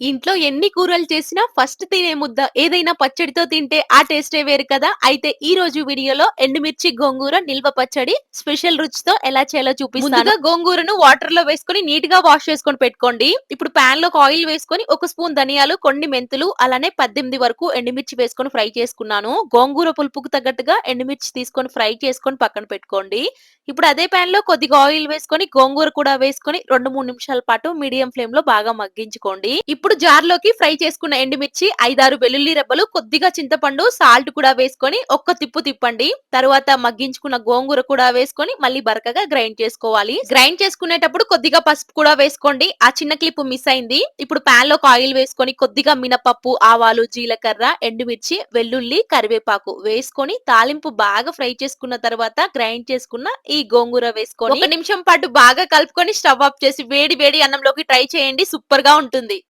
ఇంట్లో ఎన్ని కూరలు చేసినా ఫస్ట్ తినే ముద్ద ఏదైనా పచ్చడితో తింటే ఆ టేస్టే వేరు కదా. అయితే ఈ రోజు వీడియోలో ఎండుమిర్చి గోంగూర నిల్వ పచ్చడి స్పెషల్ రుచితో ఎలా చేయాలో చూపిస్తాను. గోంగూరను వాటర్లో వేసుకొని నీట్గా వాష్ చేసుకొని పెట్టుకోండి. ఇప్పుడు పాన్లో ఆయిల్ వేసుకొని ఒక స్పూన్ ధనియాలు కొన్ని మెంతులు అలానే పద్దెనిమిది వరకు ఎండుమిర్చి వేసుకొని ఫ్రై చేసుకున్నాను. గోంగూర పులుపుకు తగ్గట్టుగా ఎండుమిర్చి తీసుకొని ఫ్రై చేసుకొని పక్కన పెట్టుకోండి. ఇప్పుడు అదే పాన్లో కొద్దిగా ఆయిల్ వేసుకొని గోంగూర కూడా వేసుకొని రెండు మూడు నిమిషాల పాటు మీడియం ఫ్లేమ్లో బాగా మగ్గించుకోండి. ఇప్పుడు జార్లోకి ఫ్రై చేసుకున్న ఎండుమిర్చి ఐదారు వెల్లుల్లి రెబ్బలు కొద్దిగా చింతపండు సాల్ట్ కూడా వేసుకొని ఒక్క తిప్పు తిప్పండి. తర్వాత మగ్గించుకున్న గోంగూర కూడా వేసుకొని మళ్ళీ బరకగా గ్రైండ్ చేసుకోవాలి. గ్రైండ్ చేసుకునేటప్పుడు కొద్దిగా పసుపు కూడా వేసుకోండి. ఆ చిన్న క్లిప్ మిస్ అయింది. ఇప్పుడు పాన్లో ఆయిల్ వేసుకొని కొద్దిగా మినపప్పు ఆవాలు జీలకర్ర ఎండుమిర్చి వెల్లుల్లి కరివేపాకు వేసుకొని తాలింపు బాగా ఫ్రై చేసుకున్న తర్వాత గ్రైండ్ చేసుకున్న ఈ గోంగూర వేసుకొని ఒక నిమిషం పాటు బాగా కలుపుకొని స్టవ్ ఆఫ్ చేసి వేడి వేడి అన్నంలోకి ట్రై చేయండి. సూపర్గా ఉంటుంది.